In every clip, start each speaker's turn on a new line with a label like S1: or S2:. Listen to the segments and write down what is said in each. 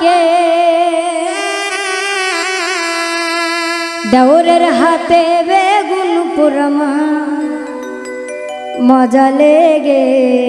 S1: আমাকে দেওরের হাতে বেগুন পুরমা মজা লেগেছে।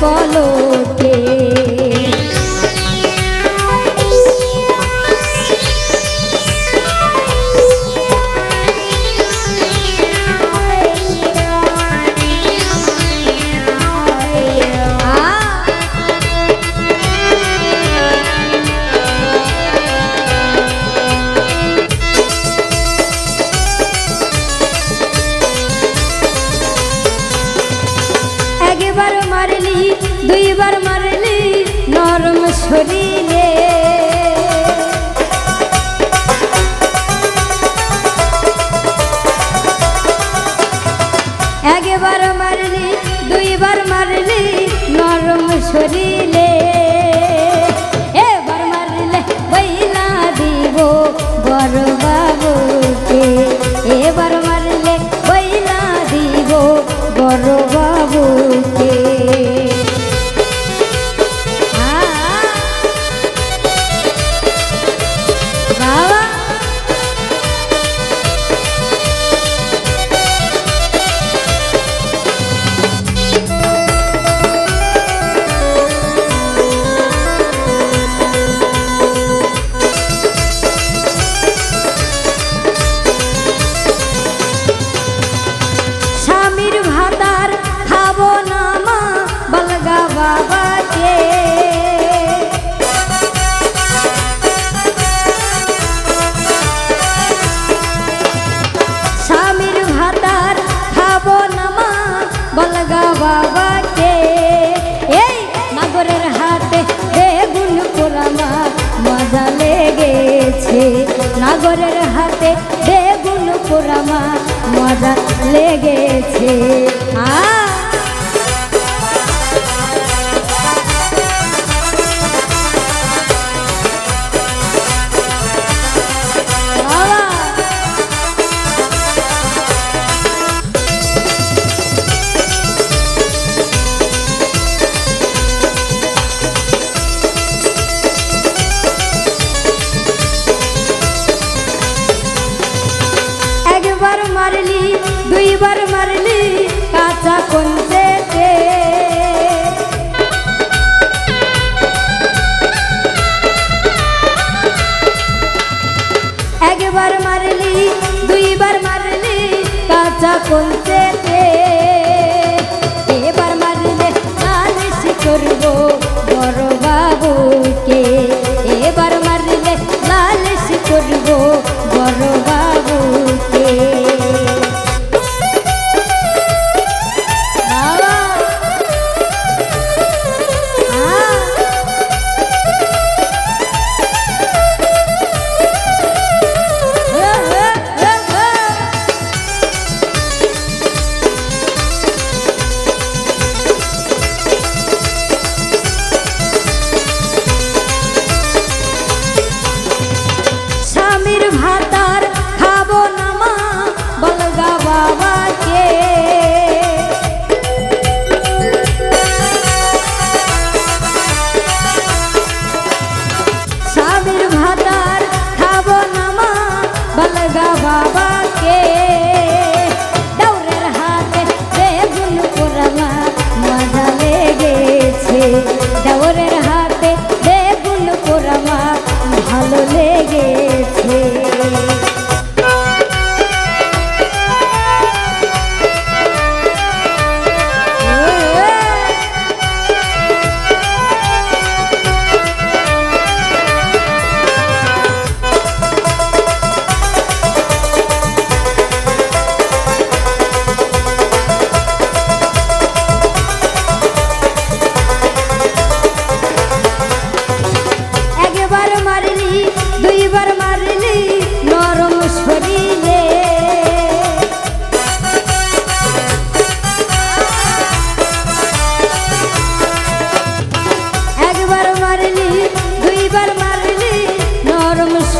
S1: পলকে Marley দুইবার মারলি নরম শরীরে। একবার মারলি দুইবার মারলি নরম শরীর। বরের হাতে বেগুন পোড়া মজা লেগেছে। আ একবার মারলি দুইবার মারলি কাঁচা কলতে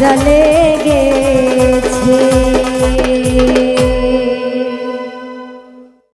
S1: জালে